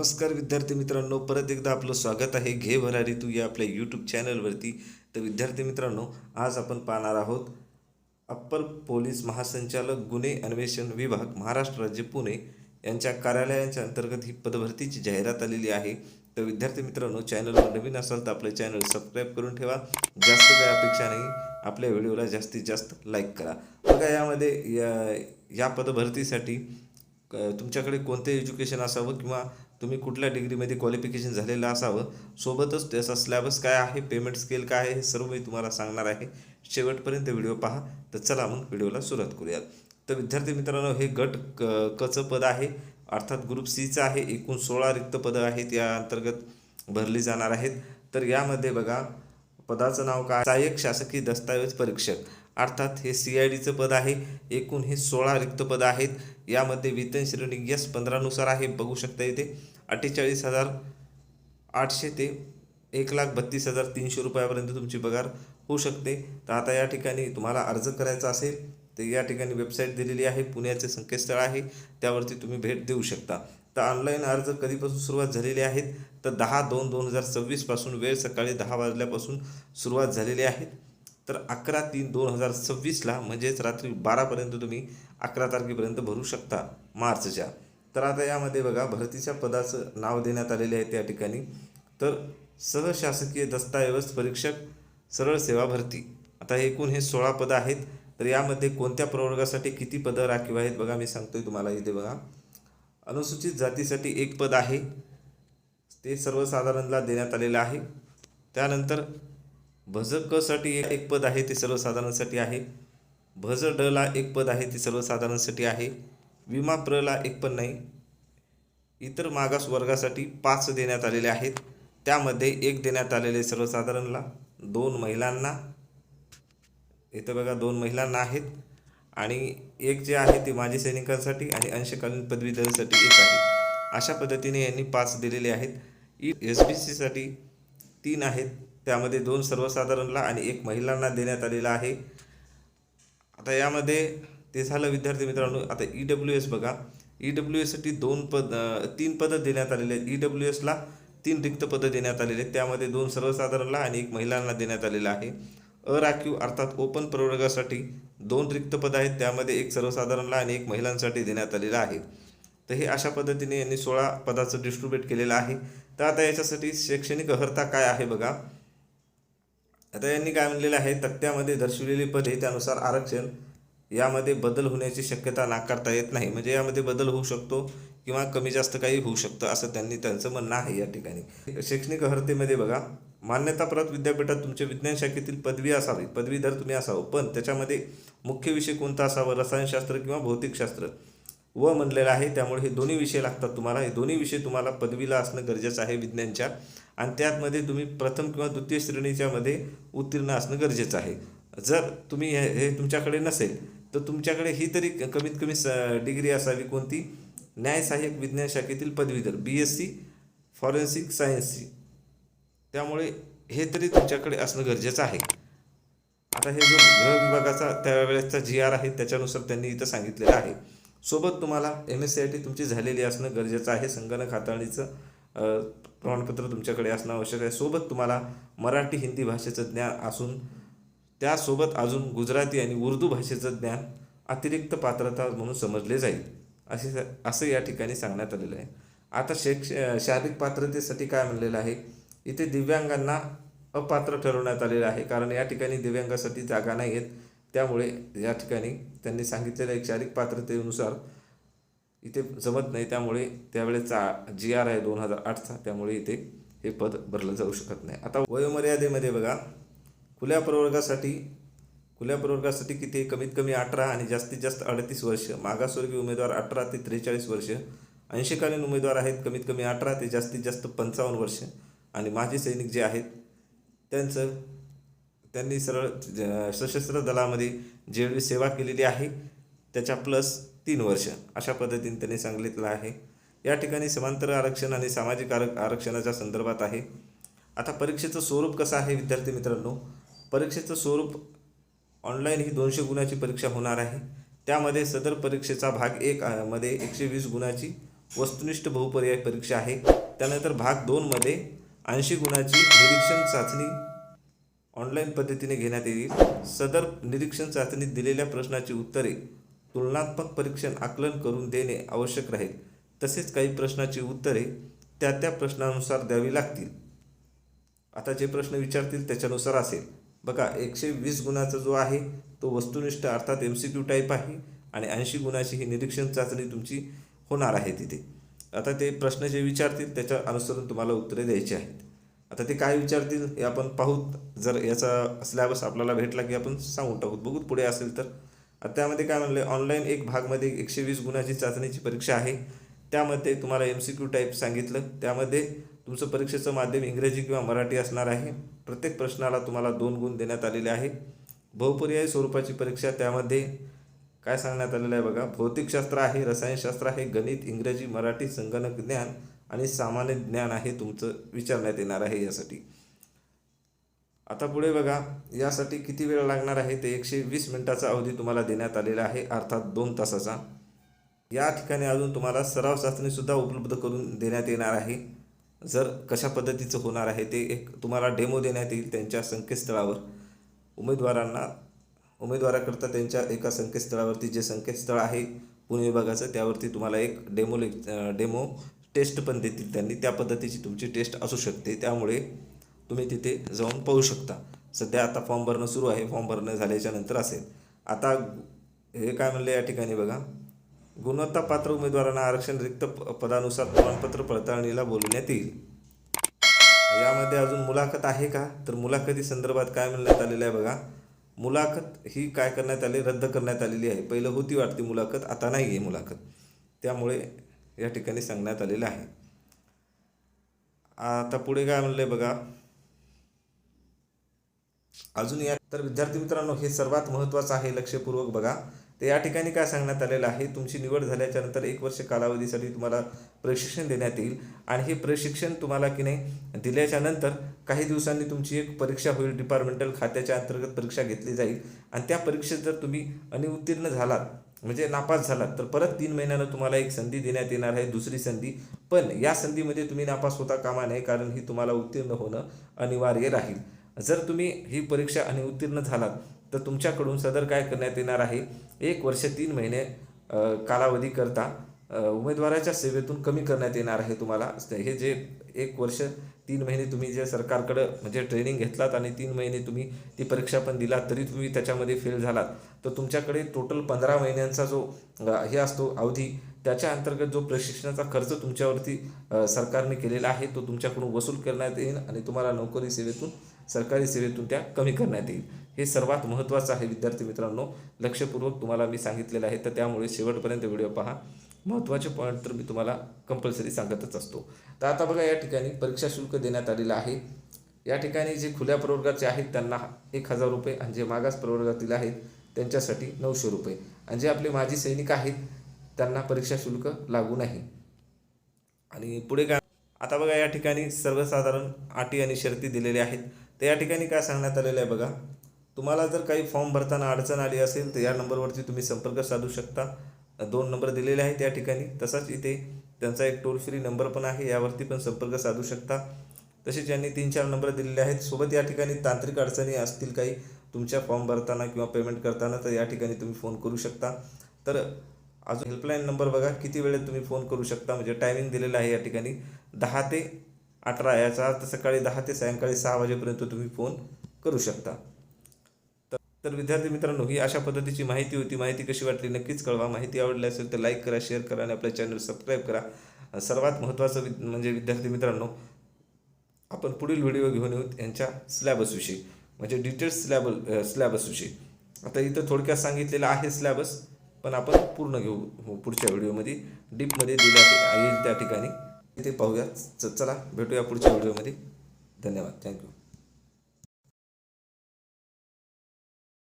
नमस्कार विद्यार्थी मित्रांनो परत एकदा आपलं स्वागत आहे घे भरारी तू या आपल्या यूट्यूब चॅनलवरती तर विद्यार्थी मित्रांनो आज आपण पाहणार आहोत अप्पर पोलीस महासंचालक गुन्हे अन्वेषण विभाग महाराष्ट्र राज्य पुणे यांच्या कार्यालयांच्या अंतर्गत ही पदभरतीची जाहिरात आलेली आहे. तर विद्यार्थी मित्रांनो चॅनलवर नवीन असाल तर आपलं चॅनल सबस्क्राईब करून ठेवा. जास्त काय अपेक्षा नाही आपल्या व्हिडिओला जास्तीत जास्त लाईक करा. बघा यामध्ये या या पदभरतीसाठी तुमच्याकडे कोणते एज्युकेशन असावं किंवा तुम्ही कुठल्या डिग्रीमध्ये क्वालिफिकेशन झालेलं असावं? सोबतच त्याचा स्लॅबस काय आहे? पेमेंट स्केल काय आहे? हे सर्व मी तुम्हाला सांगणार आहे. शेवटपर्यंत व्हिडिओ पहा. तर चला मग व्हिडिओला सुरुवात करूयात. तर विद्यार्थी मित्रांनो हे गट क कचं पद आहे. अर्थात ग्रुप सीचं आहे. एकूण सोळा रिक्त पदं आहेत. या अंतर्गत भरली जाणार आहेत. तर यामध्ये बघा पदाचं नाव काय? सहाय्यक शासकीय दस्तावेज परीक्षक. अर्थात हे सी आय डीचं पद आहे एकूण हे सोळा रिक्त पद आहेत. यामध्ये वेतन श्रेणी यस पंधरानुसार आहे बघू शकता इथे. अठ्ठेचाळीस हजार आठशे ते एक लाख बत्तीस हजार तीनशे रुपयापर्यंत तुमची पगार होऊ शकते. तर आता या ठिकाणी तुम्हाला अर्ज करायचा असेल तर या ठिकाणी वेबसाईट दिलेली आहे पुण्याचे संकेतस्थळ आहे. त्यावरती तुम्ही भेट देऊ शकता. तर ऑनलाईन अर्ज कधीपासून सुरुवात झालेली आहेत? तर दहा दोन दोन हजार सव्वीसपासून वेळ सकाळी दहा वाजल्यापासून सुरुवात झालेली आहे. तर अकरा तीन दोन हजार सव्वीसला म्हणजेच रात्री बारापर्यंत तुम्ही अकरा तारखेपर्यंत भरू शकता मार्चच्या. तर आता यामध्ये बघा भरतीच्या पदाचं नाव देण्यात आलेले आहे त्या ठिकाणी. तर सहशासकीय दस्तऐवज परीक्षक सरळ सेवा भरती. आता एकूण हे सोळा पदं आहेत. तर यामध्ये कोणत्या प्रवर्गासाठी किती पदं राखीव आहेत बघा मी सांगतोय तुम्हाला इथे बघा. अनुसूचित जातीसाठी एक पद आहे. ते सर्वसाधारणला देण्यात आलेलं आहे. त्यानंतर भज क साठी एक पद आहे ते सर्वसाधारणसाठी आहे. भज ड ला एक पद आहे ते सर्वसाधारणसाठी आहे. विमा प्र ला एक पण नाही. इतर मागास वर्गासाठी पाच देण्यात आलेले आहेत. त्यामध्ये एक देण्यात आलेले सर्वसाधारणला दोन महिलांना. इथं बघा दोन महिलांना आहेत. आणि एक जे आहे ते माजी सैनिकांसाठी आणि अंशकालीन पदवीधरसाठी एक आहे. अशा पद्धतीने यांनी पाच दिलेले आहेत. ई एस बी सीसाठी तीन आहेत. त्यामध्ये दोन सर्वसाधारणला आणि एक महिलांना देण्यात आलेला आहे. आता यामध्ये ते झालं विद्यार्थी मित्रांनो आता ई डब्ल्यू एस बघा. ई डब्ल्यू एससाठी दोन पद तीन पदं देण्यात आलेले आहेत. ई डब्ल्यू एसला तीन रिक्त पदं देण्यात आलेले आहेत. त्यामध्ये दोन सर्वसाधारणला आणि एक महिलांना देण्यात आलेलं आहे. अराखीव अर्थात ओपन प्रवर्गासाठी दोन रिक्त पदं आहेत. त्यामध्ये एक सर्वसाधारणला आणि एक महिलांसाठी देण्यात आलेलं आहे. तर हे अशा पद्धतीने यांनी सोळा पदाचं डिस्ट्रीब्युट केलेलं आहे. तर आता याच्यासाठी शैक्षणिक अर्हता काय आहे बघा. आता यांनी काय म्हणलेलं आहे तक्त्यामध्ये दर्शवलेली पदे त्यानुसार आरक्षण यामध्ये बदल होण्याची शक्यता नाकारता येत नाही. म्हणजे यामध्ये बदल होऊ शकतो किंवा कमी जास्त काही होऊ शकतं असं त्यांनी त्यांचं म्हणणं आहे या ठिकाणी. शैक्षणिक अर्हतेमध्ये बघा मान्यताप्राप्त विद्यापीठात तुमच्या विज्ञान शाखेतील पदवी असावी पदवीधर तुम्ही असावं पण त्याच्यामध्ये मुख्य विषय कोणता असावा रसायनशास्त्र किंवा भौतिकशास्त्र? व म्हणलेलं आहे त्यामुळे हे दोन्ही विषय लागतात तुम्हाला. हे दोन्ही विषय तुम्हाला पदवीला असणं गरजेचं आहे विज्ञानच्या. आणि त्यातमध्ये तुम्ही प्रथम किंवा द्वितीय श्रेणीच्यामध्ये उत्तीर्ण असणं गरजेचं आहे. जर तुम्ही हे हे तुमच्याकडे नसेल तर तुमच्याकडे ही तरी कमीत कमी स डिग्री असावी कोणती? न्याय सहाय्यक विज्ञान शाखेतील पदवीधर बी एस सी फॉरेन्सिक सायन्सची त्यामुळे हे तरी तुमच्याकडे असणं गरजेचं आहे. आता हे जो गृह विभागाचा त्यावेळेसचा जी आर आहे त्याच्यानुसार त्यांनी इथं सांगितलेलं आहे. सोबत तुम्हाला M S C I T तुमची झालेली असणं गरजेचं आहे संगणक हाताळणीचं. प्रमाणपत्र तुमच्याकडे असणं आवश्यक आहे. सोबत तुम्हाला मराठी हिंदी भाषेचं ज्ञान असून त्यासोबत अजून गुजराती आणि उर्दू भाषेचं ज्ञान अतिरिक्त पात्रता म्हणून समजले जाईल असे असं या ठिकाणी सांगण्यात आलेलं आहे. आता शैक्ष शारीरिक पात्रतेसाठी काय म्हणलेलं आहे? इथे दिव्यांगांना अपात्र ठरवण्यात आलेलं आहे. कारण या ठिकाणी दिव्यांगासाठी जागा नाही आहेत. त्यामुळे या ठिकाणी त्यांनी सांगितलेल्या एक शारीरिक पात्रतेनुसार इथे जमत नाही त्यामुळे त्यावेळेचा जी आर आहे दोन हजार आठचा त्यामुळे इथे हे पद भरलं जाऊ शकत नाही. आता वयोमर्यादेमध्ये बघा खुल्या प्रवर्गासाठी खुल्या प्रवर्गासाठी किती कमीत कमी अठरा आणि जास्तीत जास्त अडतीस वर्ष मागासवर्गीय उमेदवार अठरा ते त्रेचाळीस वर्ष ऐंशीकालीन उमेदवार आहेत कमीत कमी अठरा ते जास्तीत जास्त पंचावन्न वर्ष आणि माजी सैनिक जे आहेत त्यांचं त्यांनी सरळ ज- सशस्त्र दलामध्ये जेवढी सेवा केलेली आहे त्याच्या प्लस तीन वर्ष अशा पद्धतीने त्यांनी सांगितलं आहे. या ठिकाणी समांतर आरक्षण आणि सामाजिक आर आरक्षणाच्या संदर्भात आहे. आता परीक्षेचं स्वरूप कसं आहे विद्यार्थी मित्रांनो? परीक्षेचं स्वरूप ऑनलाईन ही दोनशे गुणाची परीक्षा होणार आहे. त्यामध्ये सदर परीक्षेचा भाग एक मध्ये एकशे वीस गुणाची वस्तुनिष्ठ बहुपर्याय परीक्षा आहे. त्यानंतर भाग दोनमध्ये ऐंशी गुणाची निरीक्षण चाचणी ऑनलाईन पद्धतीने घेण्यात येईल. सदर निरीक्षण चाचणीत दिलेल्या प्रश्नाची उत्तरे तुलनात्मक परीक्षण आकलन करून देणे आवश्यक राहील. तसेच काही प्रश्नाची उत्तरे त्या त्या प्रश्नानुसार द्यावी लागतील. आता जे प्रश्न विचारतील त्याच्यानुसार असेल. बघा एकशे वीस गुणाचा जो आहे तो वस्तुनिष्ठ अर्थात एम सी क्यू टाईप आहे आणि ऐंशी गुणाची ही निरीक्षण चाचणी तुमची होणार आहे तिथे. आता ते प्रश्न जे विचारतील त्याच्या अनुसरून तुम्हाला उत्तरे द्यायची आहेत. आता ते काय विचारतील हे आपण पाहूत जर याचा सिलेबस आपल्याला भेटला की आपण सांगून टाकू बघूत पुढे असेल तर. त्यामध्ये काय म्हणलं ऑनलाईन एक भागमध्ये एकशे वीस गुणाची चाचणीची परीक्षा आहे. त्यामध्ये तुम्हाला एम सी क्यू टाईप सांगितलं. त्यामध्ये तुमचं परीक्षेचं माध्यम इंग्रजी किंवा मराठी असणार आहे. प्रत्येक प्रश्नाला तुम्हाला दोन गुण देण्यात आलेले आहे. बहुपर्यायी स्वरूपाची परीक्षा त्यामध्ये काय सांगण्यात आलेलं आहे बघा. भौतिकशास्त्र आहे रसायनशास्त्र आहे गणित इंग्रजी मराठी संगणक ज्ञान आणि सामान्य ज्ञान आहे तुमचं विचारण्यात येणार आहे यासाठी. आता पुढे बघा यासाठी किती वेळ लागणार आहे? ते एकशे वीस मिनिटाचा अवधी तुम्हाला देण्यात आलेला आहे अर्थात दोन तासाचा. या ठिकाणी अजून तुम्हाला सराव चाचणीसुद्धा उपलब्ध करून देण्यात येणार आहे. जर कशा पद्धतीचं होणार आहे ते एक तुम्हाला डेमो देण्यात येईल त्यांच्या संकेतस्थळावर. उमेदवारांना उमेदवाराकरता त्यांच्या एका संकेतस्थळावरती जे संकेतस्थळ आहे पुणे विभागाचं त्यावरती तुम्हाला एक डेमो लेक् डेमो टेस्ट पण देतील त्यांनी. त्या पद्धतीची तुमची टेस्ट असू शकते. त्यामुळे तुम्ही तिथे जाऊन पाहू शकता. सध्या आता फॉर्म भरणं सुरू आहे. फॉर्म भरणं झाल्याच्यानंतर असेल. आता हे काय म्हणलं या ठिकाणी बघा. गुणवत्ता पात्र उमेदवारांना आरक्षण रिक्त प- पदानुसार प्रमाणपत्र पडताळणीला बोलवण्यात येईल. यामध्ये अजून मुलाखत आहे का? तर मुलाखती संदर्भात काय म्हणण्यात आलेलं आहे बघा. मुलाखत ही काय करण्यात आली? रद्द करण्यात आलेली आहे. पहिलं होती वाटती मुलाखत आता नाही आहे मुलाखत. त्यामुळे या ठिकाणी सांगण्यात आलेलं आहे. आता पुढे काय म्हणलं आहे बघा. अजून या तर विद्यार्थी मित्रांनो हे सर्वात महत्त्वाचं आहे लक्षपूर्वक बघा. तर या ठिकाणी काय सांगण्यात आलेलं आहे तुमची निवड झाल्याच्यानंतर एक वर्ष कालावधीसाठी तुम्हाला प्रशिक्षण देण्यात येईल. आणि हे प्रशिक्षण तुम्हाला की नाही दिल्याच्या नंतर काही दिवसांनी तुमची एक परीक्षा होईल डिपार्टमेंटल खात्याच्या अंतर्गत परीक्षा घेतली जाईल. आणि त्या परीक्षेत जर तुम्ही अनिउत्तीर्ण झालात म्हणजे नापास झालात तर परत तीन महिन्यानं तुम्हाला एक संधी देण्यात येणार आहे दुसरी संधी. पण या संधीमध्ये तुम्ही नापास होता कामा नये कारण ही तुम्हाला उत्तीर्ण होणं अनिवार्य राहील. जर तुम्ही ही परीक्षा आणि उत्तीर्ण झालात तर तुमच्याकडून सदर काय करण्यात येणार आहे? एक वर्ष तीन महिने कालावधी कालावधीकरता उमेदवाराच्या सेवेतून कमी करण्यात येणार आहे तुम्हाला. हे जे एक वर्ष तीन महिने तुम्ही जे सरकारकडं म्हणजे ट्रेनिंग घेतलात आणि तीन महिने तुम्ही ती परीक्षा पण दिलात तरी तुम्ही त्याच्यामध्ये फेल झालात. तर तुमच्याकडे टोटल पंधरा महिन्यांचा जो हे असतो अवधी त्याच्या अंतर्गत जो प्रशिक्षणाचा खर्च तुमच्यावरती सरकारने केलेला आहे तो तुमच्याकडून वसूल करण्यात येईल आणि तुम्हाला नोकरी सेवेतून सरकारी सेवेतून त्या कमी करण्यात येईल. हे सर्वात महत्त्वाचं आहे विद्यार्थी मित्रांनो. लक्षपूर्वक तुम्हाला मी सांगितलेलं आहे तर त्यामुळे शेवटपर्यंत व्हिडिओ पहा. महत्त्वाचे पॉईंट तर मी तुम्हाला कंपल्सरी सांगतच असतो. तर आता बघा या ठिकाणी परीक्षा शुल्क देण्यात आलेलं आहे. या ठिकाणी जे खुल्या प्रवर्गाचे आहेत त्यांना एक हजार रुपये आणि जे मागास प्रवर्गातील आहेत त्यांच्यासाठी नऊशे रुपये. आणि जे आपले माजी सैनिक आहेत त्यांना परीक्षा शुल्क लागू नाही. आणि पुढे काय आता बघा या ठिकाणी सर्वसाधारण अटी आणि शर्ती दिलेल्या आहेत. तर या ठिकाणी काय सांगण्यात आलेलं आहे बघा. तुम्हाला जर काही फॉर्म भरताना अडचण आली असेल तर या नंबरवरती तुम्ही संपर्क साधू शकता. दोन नंबर दिलेले आहेत या ठिकाणी. तसाच इथे त्यांचा एक टोल फ्री नंबर पण आहे यावरती पण संपर्क साधू शकता. तसेच यांनी तीन चार नंबर दिलेले आहेत. सोबत या ठिकाणी तांत्रिक अडचणी असतील काही तुमच्या फॉर्म भरताना किंवा पेमेंट करताना तर या ठिकाणी तुम्ही फोन करू शकता. तर अजून हेल्पलाईन नंबर बघा. किती वेळेत तुम्ही फोन करू शकता? म्हणजे टायमिंग दिलेलं आहे या ठिकाणी. दहा ते अठरा याचा अर्थ सकाळी दहा ते सायंकाळी सहा वाजेपर्यंत तुम्ही फोन करू शकता. तर विद्यार्थी मित्रांनो ही अशा पद्धतीची माहिती होती. माहिती कशी वाटली नक्कीच कळवा. माहिती आवडली असेल तर लाईक करा शेअर करा आणि आपल्या चॅनल सबस्क्राईब करा. सर्वात महत्त्वाचं वि म्हणजे विद्यार्थी मित्रांनो आपण पुढील व्हिडिओ घेऊन येऊ यांच्या सिलॅबसविषयी म्हणजे डिटेल्स स्लॅब सिलॅबसविषयी आता इथं थोडक्यात सांगितलेलं आहे स्लॅबस पण आपण पूर्ण घेऊ हो, पुढच्या व्हिडिओमध्ये डीपमध्ये दिल्या येईल त्या ठिकाणी. ते पाहूया. चला भेटूया पुढच्या व्हिडिओमध्ये. धन्यवाद. थँक्यू.